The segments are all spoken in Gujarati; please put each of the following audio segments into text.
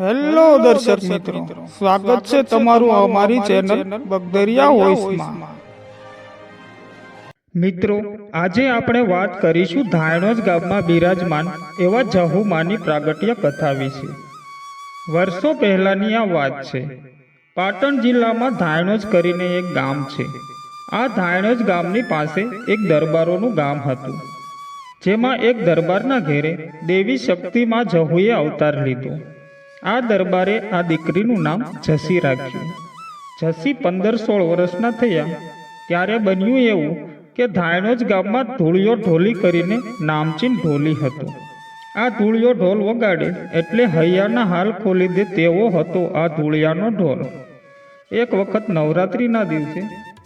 હેલો દર્શક મિત્રો. સ્વાગત છે તમારું અમારી ચેનલ બગદરિયા વોઇસમાં મિત્રો આજે આપણે વાત કરીશું ધાયણોજ ગામમાં બિરાજમાન એવા જહુમાની પ્રાગટ્ય કથા વિશે. વર્ષો પહેલાની આ વાત છે. પાટણ જિલ્લામાં ધાયણોજ કરીને એક ગામ છે. આ ધાયણોજ ગામની પાસે એક દરબારોનું ગામ હતું. જેમાં એક દરબારના ઘેરે દેવી શક્તિમાં જહુએ અવતાર લીધો. આ દરબારે આ દીકરીનું નામ જસી રાખ્યું. જસી પંદર સોળ વર્ષના થયા. ત્યારે બન્યું એવું કે ધાયણોજ ગામમાં ધૂળિયો ઢોલી કરીને નામચીન ઢોલી હતો. આ ધૂળિયો ઢોલ વગાડે એટલે હૈયાના હાલ ખોલી દે તેવો હતો આ ધૂળિયાનો ઢોલ. એક વખત નવરાત્રિના દિવસે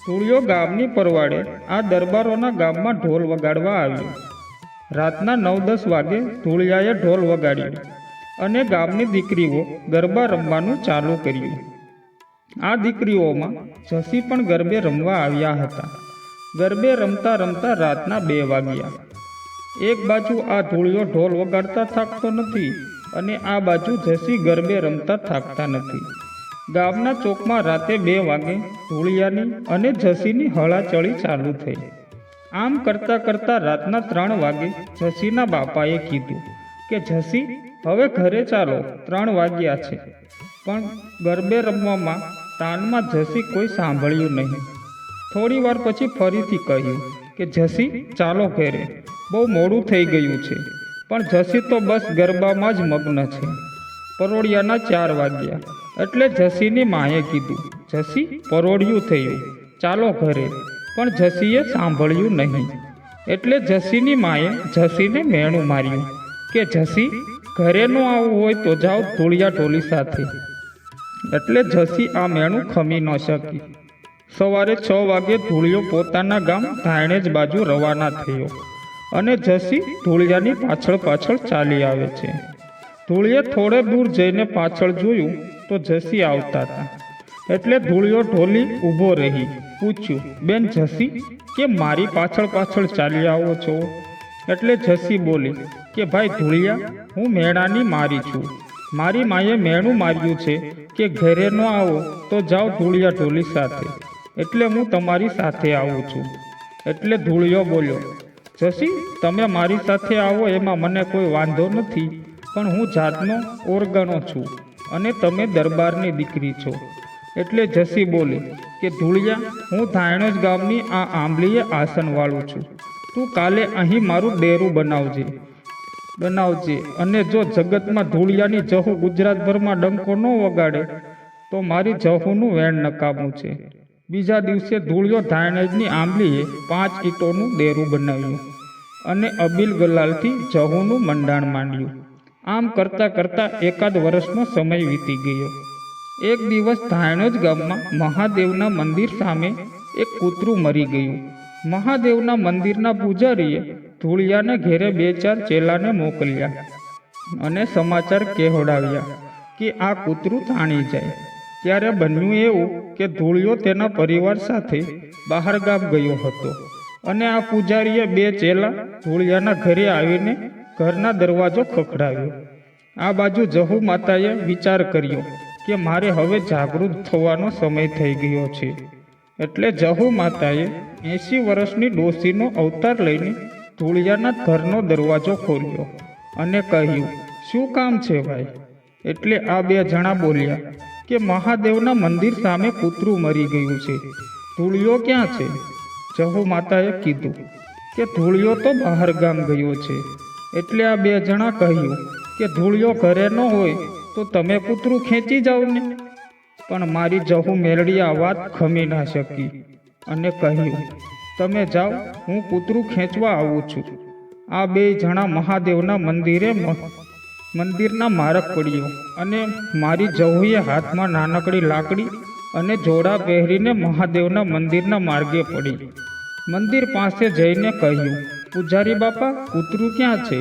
ધૂળિયો ગામની પરવાડે આ દરબારોના ગામમાં ઢોલ વગાડવા આવ્યો. રાતના નવ દસ વાગે ધૂળિયાએ ઢોલ વગાડ્યો. અને ગામની દીકરીઓ ગરબા રમવાનું ચાલુ કર્યું. આ દીકરીઓમાં જસી પણ ગરબે રમવા આવ્યા હતા. ગરબે રમતા રમતા રાતના બે વાગ્યા. એક બાજુ આ ધૂળિયો ઢોલ વગાડતા થાકતો નથી અને આ બાજુ જસી ગરબે રમતા થાકતા નથી. ગામના ચોકમાં રાતે બે વાગે ધૂળિયાની અને જસીની હળાચળી ચાલુ થઈ. આમ કરતાં કરતાં રાતના ત્રણ વાગે જસીના બાપાએ કીધું કે જસી હવે ઘરે ચાલો, ત્રણ વાગ્યા છે. પણ ગરબે રમવામાં તાનમાં જસી કોઈ સાંભળ્યું નહીં. થોડી વાર પછી ફરીથી કહ્યું કે, જસી, ચાલો ઘરે. બહુ મોડું થઈ ગયું છે. પણ જસી તો બસ ગરબામાં જ મગ્ન છે. પરોળિયાના ચાર વાગ્યા. એટલે જસીની માએ કીધું, જસી, પરોળિયું થયું. ચાલો ઘરે. પણ જસીએ સાંભળ્યું નહીં. એટલે જસીની માએ જસીને મેણું માર્યું કે, જસી ઘરે ન આવવું હોય તો જાઓ ધૂળિયા ઢોલી સાથે. એટલે જસી આ મેણું ખમી ન શકી. સવારે છ વાગે ધૂળિયો પોતાના ગામ ધાણેજ બાજુ રવાના થયો. અને જસી ધૂળિયાની પાછળ પાછળ ચાલી આવે છે. ધૂળિયે થોડે દૂર જઈને પાછળ જોયું તો જસી આવતા હતા. એટલે ધૂળિયો ઢોલી ઊભો રહી, પૂછ્યું, બેન જસી, કે મારી પાછળ પાછળ ચાલી આવો છો? એટલે જસી બોલી કે, ભાઈ ધૂળિયા, હું મેણાની મારી છું. મારી માએ મેણું માર્યું છે કે ઘરે ન આવો તો જાઓ ધૂળિયા ઢોલી સાથે. એટલે હું તમારી સાથે આવું છું. એટલે ધૂળિયો બોલ્યો, જસી, તમે મારી સાથે આવો એમાં મને કોઈ વાંધો નથી, પણ હું જાતનો ઓરગણો છું અને તમે દરબારની દીકરી છો. એટલે જસી બોલી કે, ધૂળિયા, હું ધાયણજ ગામની આ આંબલીએ આસનવાળું છું. તું કાલે અહીં મારું ડેરું બનાવજે. બનાવજે. અને જો જગતમાં ધૂળિયાની જહુ ગુજરાતભરમાં ડંકો ન વગાડે, તો મારી જહુનું વેણ નકામું છે. બીજા દિવસે ધૂળિયો ધાણેજની આંબલીએ પાંચ ઈંટોનું ડેરું બનાવ્યું અને અબીલ ગલાલથી જહુનું મંડાણ માંડ્યું. આમ કરતાં કરતાં એકાદ વર્ષનો સમય વીતી ગયો. એક દિવસ ધાયણજ ગામમાં મહાદેવના મંદિર સામે એક કૂતરું મરી ગયું. મહાદેવના મંદિરના પૂજારીએ ધૂળિયાને ઘેરે બે ચાર ચેલાને મોકલ્યા અને સમાચાર કહેવડાવ્યા કે આ કૂતરું તાણી જાય. ત્યારે બન્યું એવું કે ધૂળિયો તેના પરિવાર સાથે બહાર ગામ ગયો હતો અને આ પૂજારીએ બે ચેલા ધૂળિયાના ઘરે આવીને ઘરના દરવાજો ખખડાવ્યો. આ બાજુ જહુ માતાએ વિચાર કર્યો કે મારે હવે જાગૃત થવાનો સમય થઈ ગયો છે. એટલે જહુ માતાએ એંસી વર્ષની ડોસીનો અવતાર લઈને ધૂળિયાના ઘરનો દરવાજો ખોલ્યો અને કહ્યું, શું કામ છે ભાઈ? એટલે આ બે જણા બોલ્યા કે મહાદેવના મંદિર સામે કૂતરું મરી ગયું છે. ધૂળિયો ક્યાં છે? જહુ માતાએ કીધું કે ધૂળિયો તો બહાર ગામ ગયો છે. એટલે આ બે જણા કહ્યું કે ધૂળિયો ઘરે ન હોય તો તમે કૂતરું ખેંચી જાઓ ને. પણ મારી જહુ મેળડી આ વાત ખમી ના શકી. અને કહ્યું, તમે જાઓ, હું કૂતરું ખેંચવા આવું છું. આ બે જણા મહાદેવના મંદિરે મંદિરના મારક પડ્યો અને મારી જહુએ હાથમાં નાનકડી લાકડી અને જોડા પહેરીને મહાદેવના મંદિરના માર્ગે પડી. મંદિર પાસે જઈને કહ્યું, પૂજારી બાપા, કૂતરું ક્યાં છે?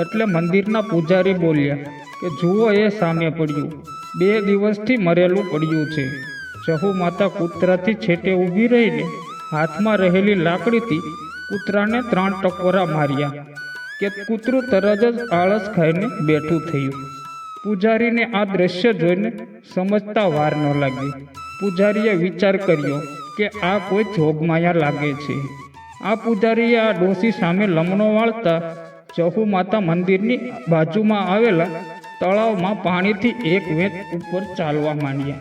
એટલે મંદિરના પૂજારી બોલ્યા, કે જુઓ એ સામે પડ્યું. બે દિવસથી મરેલું પડ્યું છે. જહુ માતા કૂતરાથી છેટે ઊભી રહીને હાથમાં રહેલી લાકડીથી કૂતરાને ત્રણ ટકોરા માર્યા કે કૂતરું તરત જ આળસ ખાઈને બેઠું થયું. પૂજારીને આ દ્રશ્ય જોઈને સમજતા વાર ન લાગી. પૂજારીએ વિચાર કર્યો કે આ કોઈ જોગમાયા લાગે છે. આ પૂજારીએ આ ડોસી સામે લમણો વાળતા ચહુ માતા મંદિરની બાજુમાં આવેલા તળાવમાં પાણીથી એક વેત ઉપર ચાલવા માંડ્યા.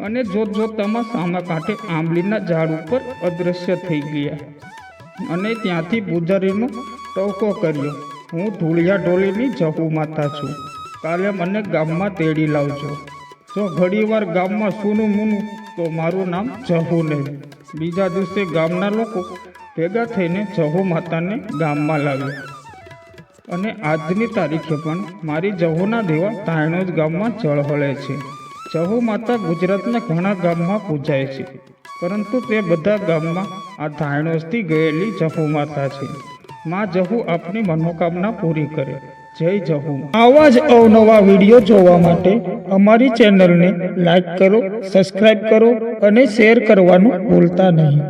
અને જોત જોતામાં સામા કાંઠે આંબલીના ઝાડ ઉપર અદૃશ્ય થઈ ગયા. અને ત્યાંથી પૂજારીનો ટવકો કર્યો. હું ધૂળિયા ઢોલીની જહુ માતા છું. કાલે મને ગામમાં તેડી લાવજો. જો ઘડીવાર ગામમાં સૂનું મૂનું, તો મારું નામ જહુ નહીં બીજા દિવસે ગામના લોકો ભેગા થઈને જહુ માતાને ગામમાં લાવ્યા. અને આજની તારીખે પણ મારી જહુના દેવા તાયણોજ ગામમાં જળહળે છે. જહુ માતા ગુજરાતના ઘણા ગામમાં પૂજાય છે, પરંતુ તે બધા ગામમાં આ ધાયણોજથી ગયેલી જહુ માતા છે. માં જહુ આપની મનોકામના પૂરી કરે. જય જહુ. આવા જ અવનવા વીડિયો જોવા માટે અમારી ચેનલને લાઈક કરો સબસ્ક્રાઈબ કરો અને શેર કરવાનું ભૂલતા નહીં.